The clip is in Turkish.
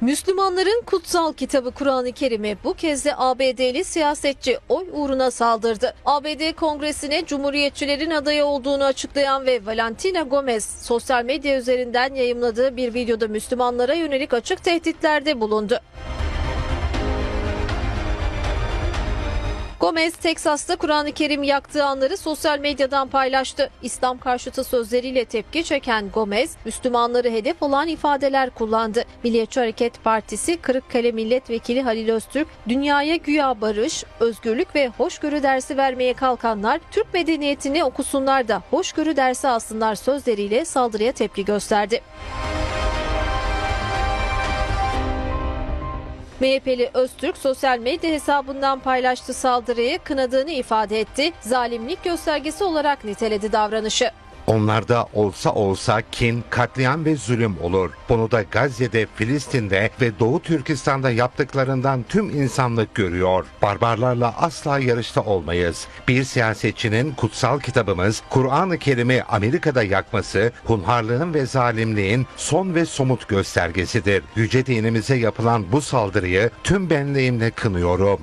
Müslümanların kutsal kitabı Kur'an-ı Kerim'e bu kez de ABD'li siyasetçi oy uğruna saldırdı. ABD Kongresi'ne Cumhuriyetçilerin adayı olduğunu açıklayan ve Valentina Gomez sosyal medya üzerinden yayımladığı bir videoda Müslümanlara yönelik açık tehditlerde bulundu. Gomez, Teksas'ta Kur'an-ı Kerim yaktığı anları sosyal medyadan paylaştı. İslam karşıtı sözleriyle tepki çeken Gomez, Müslümanları hedef alan ifadeler kullandı. Milliyetçi Hareket Partisi Kırıkkale Milletvekili Halil Öztürk, dünyaya güya barış, özgürlük ve hoşgörü dersi vermeye kalkanlar, Türk medeniyetini okusunlar da hoşgörü dersi alsınlar sözleriyle saldırıya tepki gösterdi. MHP'li Öztürk sosyal medya hesabından paylaştığı saldırıyı kınadığını ifade etti. Zalimlik göstergesi olarak niteledi davranışı. Onlarda olsa olsa kin, katliam ve zulüm olur. Bunu da Gazze'de, Filistin'de ve Doğu Türkistan'da yaptıklarından tüm insanlık görüyor. Barbarlarla asla yarışta olmayız. Bir siyasetçinin kutsal kitabımız Kur'an-ı Kerim'i Amerika'da yakması, hunharlığın ve zalimliğin son ve somut göstergesidir. Yüce dinimize yapılan bu saldırıyı tüm benliğimle kınıyorum.